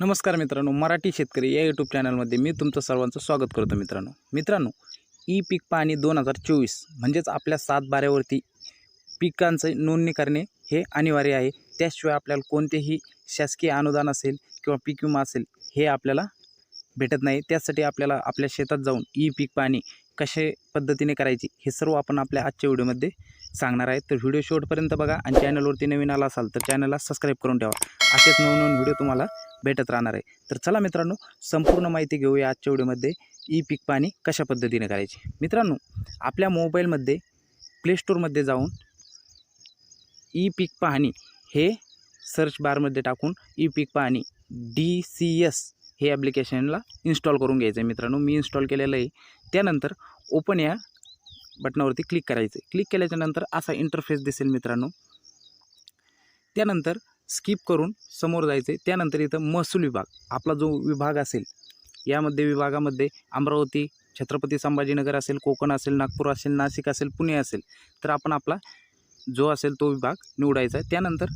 नमस्कार मित्रांनो मराठी शेतकरी या यूट्यूब चॅनलमध्ये मी तुमचं सर्वांचं स्वागत करतो मित्रांनो. मित्रांनो ई पीक पाहणी दोन हजार चोवीस म्हणजेच आपल्या सात बाऱ्यावरती पिकांचं नोंदणी करणे हे अनिवार्य आहे. त्याशिवाय आपल्याला कोणतेही शासकीय अनुदान असेल किंवा पीक विमा असेल हे आपल्याला भेटत नाही. त्यासाठी आपल्याला आपल्या शेतात जाऊन ई पीक पाहणी कशा पद्धतीने करायची हे सर्व आपण आपल्या आजच्या व्हिडिओमध्ये सांगणार आहे तर व्हिडिओ शेवटपर्यंत बघा आणि चॅनलवरती नवीन आला असाल तर चॅनलला सबस्क्राईब करून ठेवा. असेच नवनवीन व्हिडिओ तुम्हाला भेटत राहणार आहे. तर चला मित्रांनो संपूर्ण माहिती घेऊया आजच्या व्हिडिओमध्ये ई पीक पाणी कशा पद्धतीने करायची? मित्रांनो आपल्या मोबाईलमध्ये प्लेस्टोरमध्ये जाऊन ई पीक पाहणी हे सर्च बारमध्ये टाकून ई पीक पाहणी डी सी एस हे ॲप्लिकेशनला इन्स्टॉल करून घ्यायचं आहे मित्रांनो. मी इन्स्टॉल केलेलं आहे. त्यानंतर ओपन या बटनावरती क्लिक करायचं आहे क्लिक केल्याच्यानंतर असा इंटरफेस दिसेल मित्रांनो. त्यानंतर स्किप करून समोर जायचं आहे त्यानंतर इथं महसूल विभाग आपला जो विभाग असेल यामध्ये विभागामध्ये अमरावती छत्रपती संभाजीनगर असेल कोकण असेल नागपूर असेल नाशिक असेल पुणे असेल तर आपण आपला जो असेल तो विभाग निवडायचा आहे. त्यानंतर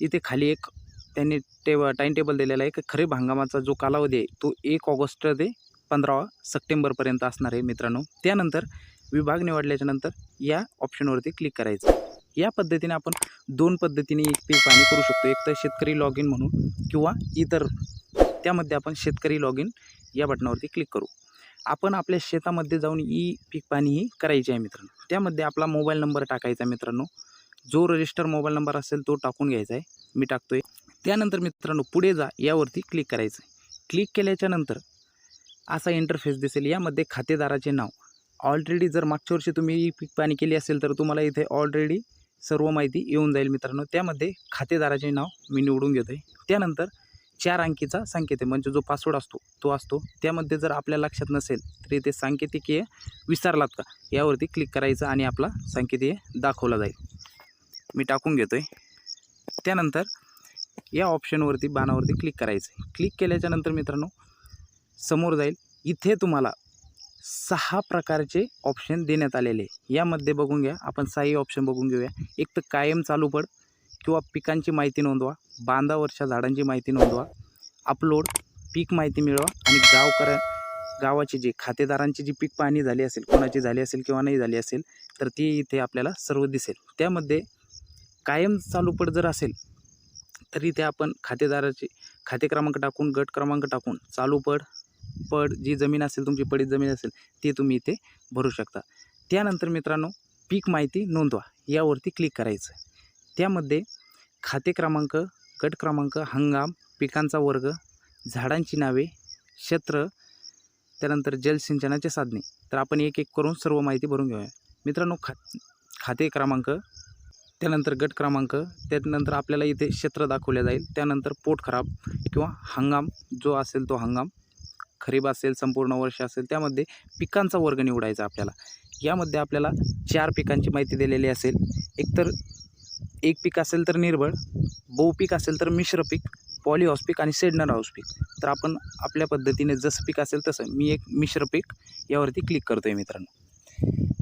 इथे खाली एक त्यांनी टेब टाईम टेबल दिलेला आहे की खरीप हंगामाचा जो कालावधी आहे तो एक ऑगस्ट ते पंधरा सप्टेंबरपर्यंत असणार आहे मित्रांनो. त्यानंतर विभाग निवडल्याच्यानंतर या ऑप्शनवरती क्लिक करायचं. या पद्धतीने आपण दोन पद्धतीने एक पीक पाणी करू शकतो. एक तर शेतकरी लॉग इन म्हणून किंवा इतर त्यामध्ये आपण शेतकरी लॉग इन या बटनावरती क्लिक करू. आपण आपल्या शेतामध्ये जाऊन ई पीक पाणी ही करायची आहे मित्रांनो. त्यामध्ये आपला मोबाईल नंबर टाकायचा आहे मित्रांनो. जो रजिस्टर मोबाईल नंबर असेल तो टाकून घ्यायचा आहे. मी टाकतोय. त्यानंतर मित्रांनो पुढे जा यावरती क्लिक करायचं आहे. क्लिक केल्याच्यानंतर असा इंटरफेस दिसेल. यामध्ये खातेदाराचे नाव ऑलरेडी जर मागच्या वर्षी तुम्ही पीक पाणी केली असेल तर तुम्हाला इथे ऑलरेडी सर्व माहिती येऊन जाईल मित्रांनो. त्यामध्ये खातेदाराचे नाव मी निवडून घेतो आहे त्यानंतर चार अंकीचा सांकेतिक म्हणजे जो पासवर्ड असतो तो असतो. त्यामध्ये जर आपल्या लक्षात नसेल तर इथे सांकेतिकीय विसरलात का? यावरती क्लिक करायचं आणि आपला सांकेतिकीय दाखवला जाईल. मी टाकून घेतो आहे त्यानंतर या ऑप्शनवरती बाणावरती क्लिक करायचं आहे क्लिक केल्याच्यानंतर मित्रांनो समोर जाईल. इथे तुम्हाला सहा प्रकारचे ऑप्शन देण्यात आलेले आहे. यामध्ये बघून घ्या आपण सहाही ऑप्शन बघून घेऊया एक तर कायम चालू पड किंवा पिकांची माहिती नोंदवा बांधावरच्या झाडांची माहिती नोंदवा अपलोड पीक माहिती मिळवा आणि गावकर गावाची जी खातेदारांची जी पीक पाहणी झाली असेल कोणाची झाली असेल किंवा नाही झाली असेल तर ती इथे आपल्याला सर्व दिसेल त्यामध्ये कायम चालू पड जर असेल तर इथे आपण खातेदाराचे खाते क्रमांक टाकून गट क्रमांक टाकून चालू पड जी जमीन असेल तुमची पडीत जमीन असेल ती तुम्ही इथे भरू शकता. त्यानंतर मित्रांनो पीक माहिती नोंदवा. यावरती क्लिक करायचं त्यामध्ये खाते क्रमांक गट क्रमांक हंगाम पिकांचा वर्ग झाडांची नावे क्षेत्र त्यानंतर जलसिंचनाचे साधने. तर आपण एक एक करून सर्व माहिती भरून घेऊया. मित्रांनो खा खाते क्रमांक त्यानंतर गट क्रमांक त्यानंतर आपल्याला इथे क्षेत्र दाखवले जाईल. त्यानंतर पोट खराब किंवा हंगाम जो असेल तो हंगाम. खरीप असेल संपूर्ण वर्ष असेल त्यामध्ये पिकांचा वर्ग निवडायचा आपल्याला. यामध्ये आपल्याला चार पिकांची माहिती दिलेली असेल. एकतर एक पीक असेल तर निर्बळ बहुपीक असेल तर मिश्र पीक पॉली हाऊस पीक आणि सेडनर हाऊस पीक. तर आपण आपल्या पद्धतीने जसं पीक असेल तसं मी एक मिश्र पीक यावरती क्लिक करतो आहे मित्रांनो.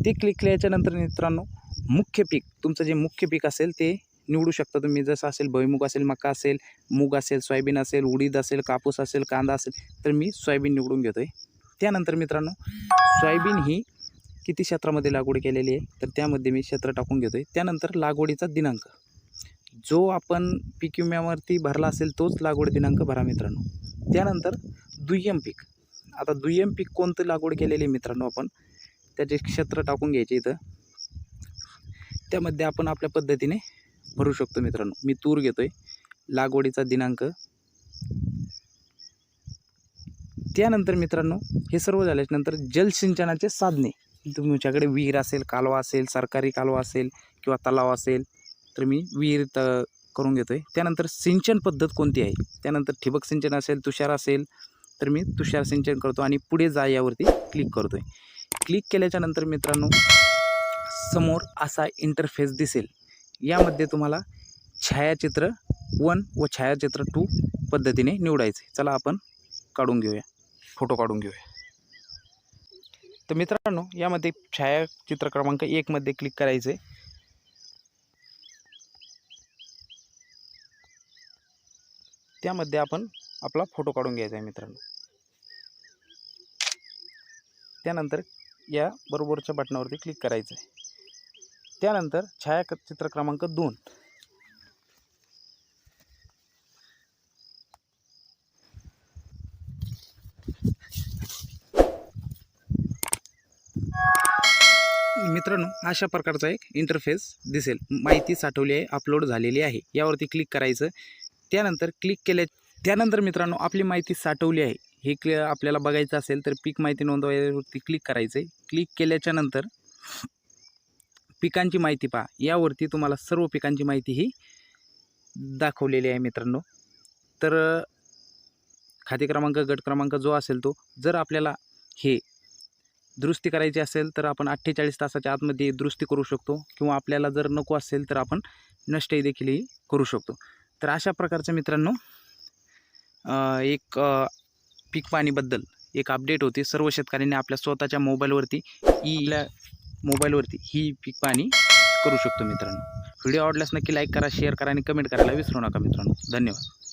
ते क्लिक केल्याच्यानंतर मित्रांनो मुख्य पीक तुमचं जे मुख्य पीक असेल ते निवडू शकता. तुम्ही जसं असेल भुईमुग असेल मका असेल मूग असेल सोयाबीन असेल उडीद असेल कापूस असेल कांदा असेल तर मी सोयाबीन निवडून घेतो आहे त्यानंतर मित्रांनो सोयाबीन ही किती क्षेत्रामध्ये लागवड केलेली आहे तर त्यामध्ये मी क्षेत्र टाकून घेतो आहे त्यानंतर लागवडीचा दिनांक. जो आपण पीक विम्यावरती भरला असेल तोच लागवड दिनांक भरा मित्रांनो. त्यानंतर दुय्यम पीक. आता दुय्यम पीक कोणतं लागवड केलेली आहे मित्रांनो आपण? त्याचे क्षेत्र टाकून घ्यायचे इथं. त्यामध्ये आपण आपल्या पद्धतीने भरू शकतो मित्रांनो. मी तूर घेतो आहे लागवडीचा दिनांक. त्यानंतर मित्रांनो हे सर्व झाल्याच्यानंतर जलसिंचनाचे साधने. तुमच्याकडे विहीर असेल कालवा असेल सरकारी कालवा असेल किंवा तलाव असेल तर मी विहीर त करून घेतो आहे त्यानंतर सिंचन पद्धत कोणती आहे? त्यानंतर ठिबक सिंचन असेल तुषार असेल तर मी तुषार सिंचन करतो आणि पुढे जा यावरती क्लिक करतो आहे क्लिक केल्याच्यानंतर मित्रांनो समोर असा इंटरफेस दिसेल. यामध्ये तुम्हाला छायाचित्र वन व छायाचित्र टू पद्धतीने निवडायचे चला आपण काढून घेऊया. फोटो काढून घेऊया. तर मित्रांनो यामध्ये छायाचित्र क्रमांक एकमध्ये क्लिक करायचे त्यामध्ये आपण आपला फोटो काढून घ्यायचा आहे मित्रांनो. त्यानंतर या बरोबरच्या बटनावरती क्लिक करायचं आहे त्यानंतर छायाचित्र क्रमांक दोन. मित्रांनो अशा प्रकारचा एक इंटरफेस दिसेल. माहिती साठवली आहे अपलोड झालेली आहे. यावरती क्लिक करायचं. त्यानंतर क्लिक केल्या त्यानंतर मित्रांनो आपली माहिती साठवली आहे. हे क्ल आपल्याला बघायचं असेल तर पीक माहिती नोंदवायवरती क्लिक करायचं आहे क्लिक केल्याच्यानंतर पिकांची माहिती पहा. यावरती तुम्हाला सर्व पिकांची माहिती ही दाखवलेली आहे मित्रांनो. तर खाते क्रमांक गट क्रमांक जो असेल तो जर आपल्याला हे दुरुस्ती करायची असेल तर आपण अठ्ठेचाळीस तासाच्या आतमध्ये दुरुस्ती करू शकतो किंवा आपल्याला जर नको असेल तर आपण नष्टही देखीलही करू शकतो. तर अशा प्रकारचं मित्रांनो एक पीक पाणीबद्दल एक अपडेट होती. सर्व शेतकऱ्यांनी आपल्या स्वतःच्या मोबाईलवरती ई मोबाईलवरती ही पीक पाणी करू शकतो मित्रांनो. व्हिडिओ आवडल्यास नक्की लाईक करा शेअर करा आणि कमेंट करायला विसरू नका मित्रांनो. धन्यवाद.